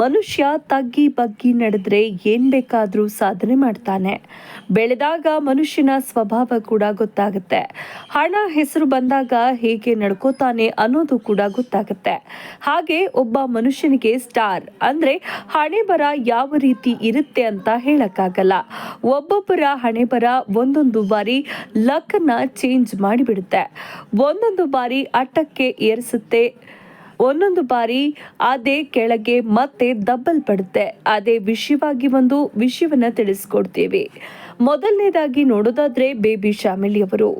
ಮನುಷ್ಯ ತಗ್ಗಿ ಬಗ್ಗಿ ನಡೆದ್ರೆ ಏನು ಬೇಕಾದರೂ ಸಾಧನೆ ಮಾಡ್ತಾನೆ. ಬೆಳೆದಾಗ ಮನುಷ್ಯನ ಸ್ವಭಾವ ಕೂಡ ಗೊತ್ತಾಗುತ್ತೆ. ಹಣ, ಹೆಸರು ಬಂದಾಗ ಹೇಗೆ ನಡ್ಕೋತಾನೆ ಅನ್ನೋದು ಕೂಡ ಗೊತ್ತಾಗುತ್ತೆ. ಹಾಗೆ ಒಬ್ಬ ಮನುಷ್ಯನಿಗೆ ಸ್ಟಾರ್ ಅಂದ್ರೆ ಹಣೆ ಬರ ಯಾವ ರೀತಿ ಇರುತ್ತೆ ಅಂತ ಹೇಳಕ್ಕಾಗಲ್ಲ. ಒಬ್ಬೊಬ್ಬರ ಹಣೆ ಬರ ಒಂದೊಂದು ಬಾರಿ ಲಕ್ಕನ್ನ ಚೇಂಜ್ ಮಾಡಿಬಿಡುತ್ತೆ. ಒಂದೊಂದು ಬಾರಿ ಅಟ್ಟಕ್ಕೆ ಏರಿಸುತ್ತೆ. ಒಂದೊಂದು ಬಾರಿ ಅದೇ ಕೆಳಗೆ ಮತ್ತೆ ದಬ್ಬಲ್ಪಡುತ್ತೆ. ಅದೇ ವಿಷಯವಾಗಿ ಒಂದು ವಿಷಯವನ್ನು ತಿಳಿಸ್ಕೊಡ್ತೀವಿ. ಮೊದಲನೇದಾಗಿ ನೋಡೋದಾದ್ರೆ ಬೇಬಿ ಶಾಮಿಲಿಯವರು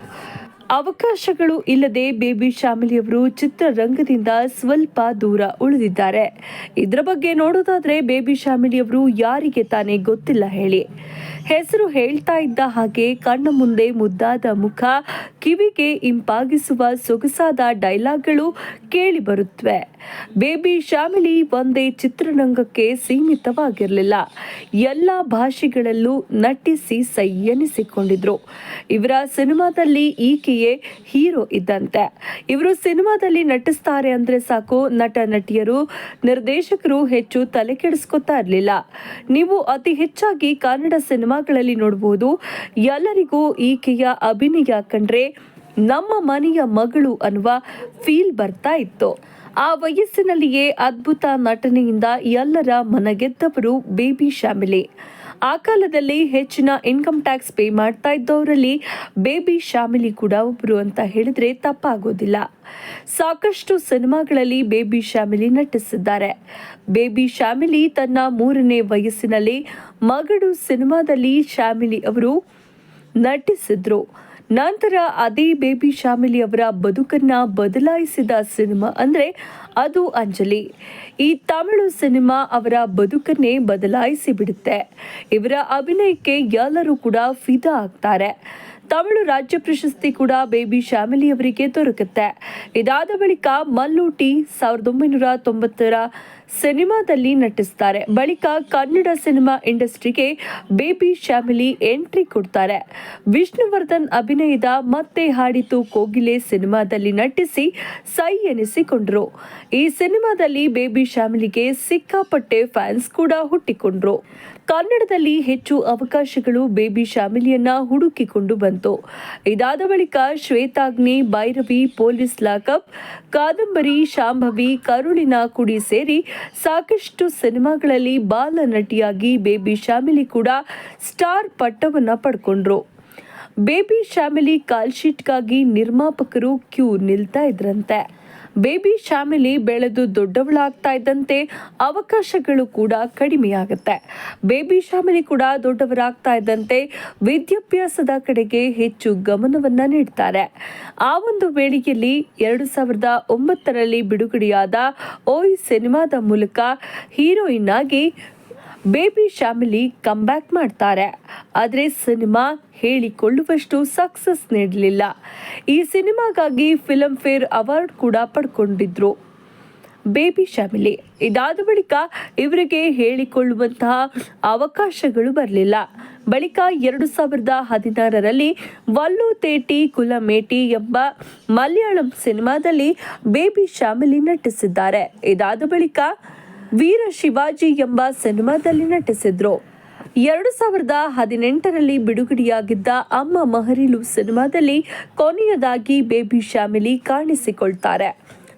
ಅವಕಾಶಗಳು ಇಲ್ಲದೆ ಬೇಬಿ ಶ್ಯಾಮಿಲಿಯವರು ಚಿತ್ರರಂಗದಿಂದ ಸ್ವಲ್ಪ ದೂರ ಉಳಿದಿದ್ದಾರೆ. ಇದರ ಬಗ್ಗೆ ನೋಡೋದಾದ್ರೆ ಬೇಬಿ ಶಾಮಿಲಿಯವರು ಯಾರಿಗೆ ತಾನೇ ಗೊತ್ತಿಲ್ಲ ಹೇಳಿ. ಹೆಸರು ಹೇಳ್ತಾ ಇದ್ದ ಹಾಗೆ ಕಣ್ಣ ಮುಂದೆ ಮುದ್ದಾದ ಮುಖ, ಕಿವಿಗೆ ಇಂಪಾಗಿಸುವ ಸೊಗಸಾದ ಡೈಲಾಗ್ಗಳು ಕೇಳಿ ಬರುತ್ತವೆ ಬೇಬಿ ಶ್ಯಾಮಿಲಿ ಒಂದೇ ಚಿತ್ರರಂಗಕ್ಕೆ ಸೀಮಿತವಾಗಿರಲಿಲ್ಲ. ಎಲ್ಲ ಭಾಷೆಗಳಲ್ಲೂ ನಟಿಸಿ ಸೈ ಎನಿಸಿಕೊಂಡಿದ್ರು. ಇವರ ಸಿನಿಮಾದಲ್ಲಿ ಈಕೆಯೇ ಹೀರೋ ಇದ್ದಂತೆ. ಇವರು ಸಿನಿಮಾದಲ್ಲಿ ನಟಿಸ್ತಾರೆ ಅಂದ್ರೆ ಸಾಕು. ನಟ, ನಟಿಯರು, ನಿರ್ದೇಶಕರು ಹೆಚ್ಚು ತಲೆ ಕೆಡಿಸ್ಕೊತಾ ಇರಲಿಲ್ಲ. ನೀವು ಅತಿ ಹೆಚ್ಚಾಗಿ ಕನ್ನಡ ಸಿನಿಮಾಗಳಲ್ಲಿ ನೋಡಬಹುದು ಎಲ್ಲರಿಗೂ ಈಕೆಯ ಅಭಿನಯ ಕಂಡ್ರೆ ನಮ್ಮ ಮನೆಯ ಮಗಳು ಅನ್ನುವ ಫೀಲ್ ಬರ್ತಾ ಇತ್ತು. ಆ ವಯಸ್ಸಿನಲ್ಲಿಯೇ ಅದ್ಭುತ ನಟನೆಯಿಂದ ಎಲ್ಲರ ಮನಗೆದ್ದವರು ಬೇಬಿ ಶಾಮಿಲಿ ಆ ಕಾಲದಲ್ಲಿ ಹೆಚ್ಚಿನ ಇನ್ಕಮ್ ಟ್ಯಾಕ್ಸ್ ಪೇ ಮಾಡ್ತಾ ಇದ್ದವರಲ್ಲಿ ಬೇಬಿ ಶಾಮಿಲಿ ಕೂಡ ಒಬ್ಬರು ಅಂತ ಹೇಳಿದ್ರೆ ತಪ್ಪಾಗೋದಿಲ್ಲ. ಸಾಕಷ್ಟು ಸಿನಿಮಾಗಳಲ್ಲಿ ಬೇಬಿ ಶ್ಯಾಮಿಲಿ ನಟಿಸಿದ್ದಾರೆ. ಬೇಬಿ ಶ್ಯಾಮಿಲಿ ತನ್ನ ಮೂರನೇ ವಯಸ್ಸಿನಲ್ಲಿ ಮಗಡು ಸಿನಿಮಾದಲ್ಲಿ ಶ್ಯಾಮಿಲಿ ಅವರು ನಟಿಸಿದ್ರು. ನಂತರ ಅದೇ ಬೇಬಿ ಶಾಮಿಲಿ ಅವರ ಬದುಕನ್ನ ಬದಲಾಯಿಸಿದ ಸಿನಿಮಾ ಅಂದ್ರೆ ಅದು ಅಂಜಲಿ. ಈ ತಮಿಳು ಸಿನಿಮಾ ಅವರ ಬದುಕನ್ನೇ ಬದಲಾಯಿಸಿ ಬಿಡುತ್ತೆ. ಇವರ ಅಭಿನಯಕ್ಕೆ ಎಲ್ಲರೂ ಕೂಡ ಫಿದಾ ಆಗ್ತಾರೆ. ತಮಿಳು ರಾಜ್ಯ ಪ್ರಶಸ್ತಿ ಕೂಡ ಬೇಬಿ ಶ್ಯಾಮಿಲಿ ಅವರಿಗೆ ದೊರಕುತ್ತೆ. ಇದಾದ ಬಳಿಕ ಮಲ್ಲೂಟಿ ಸಾವಿರದ ಒಂಬೈನೂರ ತೊಂಬತ್ತರ ಸಿನಿಮಾದಲ್ಲಿ ನಟಿಸ್ತಾರೆ. ಬಳಿಕ ಕನ್ನಡ ಸಿನಿಮಾ ಇಂಡಸ್ಟ್ರಿಗೆ ಬೇಬಿ ಶ್ಯಾಮಿಲಿ ಎಂಟ್ರಿ ಕೊಡ್ತಾರೆ. ವಿಷ್ಣುವರ್ಧನ್ ಅಭಿನಯದ ಮತ್ತೆ ಹಾಡಿತು ಕೋಗಿಲೆ ಸಿನಿಮಾದಲ್ಲಿ ನಟಿಸಿ ಸೈ ಎನಿಸಿಕೊಂಡರು. ಈ ಸಿನಿಮಾದಲ್ಲಿ ಬೇಬಿ ಶ್ಯಾಮಿಲಿಗೆ ಸಿಕ್ಕಾಪಟ್ಟೆ ಫ್ಯಾನ್ಸ್ ಕೂಡ ಹುಟ್ಟಿಕೊಂಡ್ರು. ಕನ್ನಡದಲ್ಲಿ ಹೆಚ್ಚು ಅವಕಾಶಗಳು ಬೇಬಿ ಶ್ಯಾಮಿಲಿಯನ್ನ ಹುಡುಕಿಕೊಂಡು ಬಂತು. ಇದಾದ ಬಳಿಕ ಶ್ವೇತಾಗ್ನಿ, ಭೈರವಿ, ಪೊಲೀಸ್ ಲಾಕಪ್, ಕಾದಂಬರಿ, ಶಾಂಭವಿ, ಕರುಳಿನ ಕುಡಿ ಸೇರಿ ಸಾಕಷ್ಟು ಸಿನಿಮಾಗಳಲ್ಲಿ ಬಾಲ ನಟಿಯಾಗಿ ಬೇಬಿ ಶ್ಯಾಮಿಲಿ ಕೂಡ ಸ್ಟಾರ್ ಪಟ್ಟವನ್ನು ಪಡ್ಕೊಂಡ್ರು. ಬೇಬಿ ಶ್ಯಾಮಿಲಿ ಕಾಲ್ ಶೀಟ್ಗಾಗಿ ನಿರ್ಮಾಪಕರು ಕ್ಯೂ ನಿಲ್ತಾ ಇದ್ರಂತೆ. ಬೇಬಿ ಶಾಮಿಲಿ ಬೆಳೆದು ದೊಡ್ಡವಳಾಗ್ತಾ ಇದ್ದಂತೆ ಅವಕಾಶಗಳು ಕೂಡ ಕಡಿಮೆಯಾಗುತ್ತೆ. ಬೇಬಿ ಶಾಮಿಲಿ ಕೂಡ ದೊಡ್ಡವರಾಗ್ತಾ ಇದ್ದಂತೆ ವಿದ್ಯಾಭ್ಯಾಸದ ಕಡೆಗೆ ಹೆಚ್ಚು ಗಮನವನ್ನು ನೀಡ್ತಾರೆ. ಆ ಒಂದು ವೇಳೆಯಲ್ಲಿ ಎರಡು ಸಾವಿರದ ಒಂಬತ್ತರಲ್ಲಿ ಬಿಡುಗಡೆಯಾದ ಓಯ್ ಸಿನಿಮಾದ ಮೂಲಕ ಹೀರೋಯಿನ್ ಆಗಿ ಬೇಬಿ ಫ್ಯಾಮಿಲಿ ಕಮ್ಬ್ಯಾಕ್ ಮಾಡ್ತಾರೆ. ಆದರೆ ಸಿನಿಮಾ ಹೇಳಿಕೊಳ್ಳುವಷ್ಟು ಸಕ್ಸಸ್ ನೀಡಲಿಲ್ಲ. ಈ ಸಿನಿಮಾಗಾಗಿ ಫಿಲಮ್ ಫೇರ್ ಅವಾರ್ಡ್ ಕೂಡ ಪಡ್ಕೊಂಡಿದ್ರು. ಬೇಬಿ ಫ್ಯಾಮಿಲಿ ಇದಾದ ಬಳಿಕ ಇವರಿಗೆ ಹೇಳಿಕೊಳ್ಳುವಂತಹ ಅವಕಾಶಗಳು ಬರಲಿಲ್ಲ. ಬಳಿಕ ಎರಡು ಸಾವಿರದ ಹದಿನಾರರಲ್ಲಿ ವಲ್ಲು ತೇಟಿ ಕುಲಮೇಟಿ ಎಂಬ ಮಲಯಾಳಂ ಸಿನಿಮಾದಲ್ಲಿ ಬೇಬಿ ಫ್ಯಾಮಿಲಿ ನಟಿಸಿದ್ದಾರೆ. ಇದಾದ ಬಳಿಕ ವೀರ ಶಿವಾಜಿ ಎಂಬ ಸಿನಿಮಾದಲ್ಲಿ ನಟಿಸಿದ್ರು. ಎರಡು ಸಾವಿರದ ಹದಿನೆಂಟರಲ್ಲಿ ಬಿಡುಗಡೆಯಾಗಿದ್ದ ಅಮ್ಮ ಮಹರಿಲು ಸಿನಿಮಾದಲ್ಲಿ ಕೊನೆಯದಾಗಿ ಬೇಬಿ ಶ್ಯಾಮಿಲಿ ಕಾಣಿಸಿಕೊಳ್ತಾರೆ.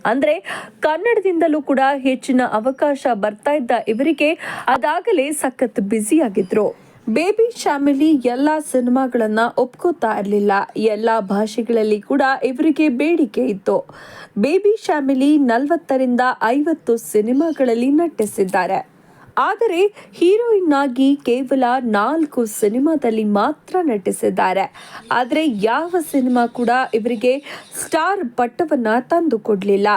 ಅಂದ್ರೆ ಕನ್ನಡದಿಂದಲೂ ಕೂಡ ಹೆಚ್ಚಿನ ಅವಕಾಶ ಬರ್ತಾ ಇದ್ದ ಇವರಿಗೆ ಅದಾಗಲೇ ಸಖತ್ ಬ್ಯುಸಿ ಆಗಿದ್ರು ಬೇಬಿ ಶಾಮಿಲಿ ಎಲ್ಲ ಸಿನಿಮಾಗಳನ್ನ ಒಪ್ಕೋತಾ ಇರಲಿಲ್ಲ. ಎಲ್ಲ ಭಾಷೆಗಳಲ್ಲಿ ಕೂಡ ಇವರಿಗೆ ಬೇಡಿಕೆ ಇತ್ತು. ಬೇಬಿ ಶಾಮಿಲಿ ನಲವತ್ತರಿಂದ ಐವತ್ತು ಸಿನಿಮಾಗಳಲ್ಲಿ ನಟಿಸಿದ್ದಾರೆ. ಆದರೆ ಹೀರೋಯಿನ್ ಆಗಿ ಕೇವಲ ನಾಲ್ಕು ಸಿನಿಮಾದಲ್ಲಿ ಮಾತ್ರ ನಟಿಸಿದ್ದಾರೆ. ಆದರೆ ಯಾವ ಸಿನಿಮಾ ಕೂಡ ಇವರಿಗೆ ಸ್ಟಾರ್ ಪಟ್ಟವನ್ನು ತಂದು ಕೊಡಲಿಲ್ಲ.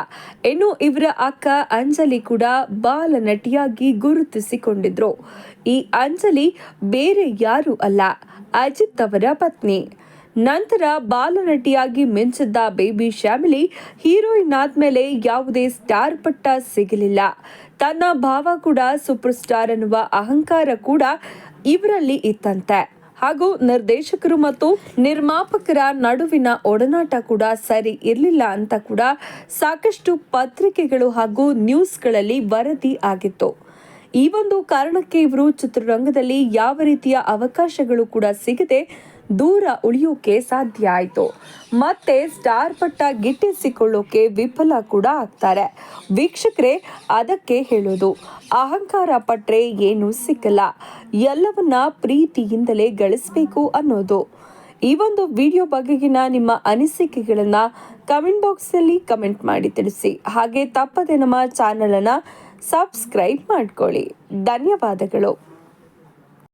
ಇನ್ನು ಇವರ ಅಕ್ಕ ಅಂಜಲಿ ಕೂಡ ಬಾಲ ನಟಿಯಾಗಿ ಗುರುತಿಸಿಕೊಂಡಿದ್ರು. ಈ ಅಂಜಲಿ ಬೇರೆ ಯಾರು ಅಲ್ಲ, ಅಜಿತ್ ಅವರ ಪತ್ನಿ. ನಂತರ ಬಾಲನಟಿಯಾಗಿ ಮಿಂಚಿದ್ದ ಬೇಬಿ ಶ್ಯಾಮಿಲಿ ಹೀರೋಯಿನ್ ಆದ್ಮೇಲೆ ಯಾವುದೇ ಸ್ಟಾರ್ ಪಟ್ಟ ಸಿಗಲಿಲ್ಲ. ತನ್ನ ಭಾವ ಕೂಡ ಸೂಪರ್ ಸ್ಟಾರ್ ಅನ್ನುವ ಅಹಂಕಾರ ಕೂಡ ಇವರಲ್ಲಿ ಇತ್ತಂತೆ. ಹಾಗೂ ನಿರ್ದೇಶಕರು ಮತ್ತು ನಿರ್ಮಾಪಕರ ನಡುವಿನ ಒಡನಾಟ ಕೂಡ ಸರಿ ಇರಲಿಲ್ಲ ಅಂತ ಕೂಡ ಸಾಕಷ್ಟು ಪತ್ರಿಕೆಗಳು ಹಾಗೂ ನ್ಯೂಸ್ಗಳಲ್ಲಿ ವರದಿ ಆಗಿತ್ತು. ಈ ಒಂದು ಕಾರಣಕ್ಕೆ ಇವರು ಚಿತ್ರರಂಗದಲ್ಲಿ ಯಾವ ರೀತಿಯ ಅವಕಾಶಗಳು ಕೂಡ ಸಿಗದೆ ದೂರ ಉಳಿಯೋಕೆ ಸಾಧ್ಯ ಆಯಿತು. ಮತ್ತೆ ಸ್ಟಾರ್ ಪಟ್ಟ ಗಿಟ್ಟಿಸಿಕೊಳ್ಳೋಕೆ ವಿಫಲ ಕೂಡ ಆಗ್ತಾರೆ. ವೀಕ್ಷಕರೇ, ಅದಕ್ಕೆ ಹೇಳೋದು, ಅಹಂಕಾರ ಪಟ್ರೆ ಏನು ಸಿಕ್ಕಲ್ಲ. ಎಲ್ಲವನ್ನ ಪ್ರೀತಿಯಿಂದಲೇ ಗಳಿಸಬೇಕು ಅನ್ನೋದು. ಈ ಒಂದು ವಿಡಿಯೋ ಬಗೆಗಿನ ನಿಮ್ಮ ಅನಿಸಿಕೆಗಳನ್ನು ಕಮೆಂಟ್ ಬಾಕ್ಸ್ನಲ್ಲಿ ಕಮೆಂಟ್ ಮಾಡಿ ತಿಳಿಸಿ. ಹಾಗೆ ತಪ್ಪದೆ ನಮ್ಮ ಚಾನಲನ್ನು ಸಬ್ಸ್ಕ್ರೈಬ್ ಮಾಡ್ಕೊಳ್ಳಿ. ಧನ್ಯವಾದಗಳು.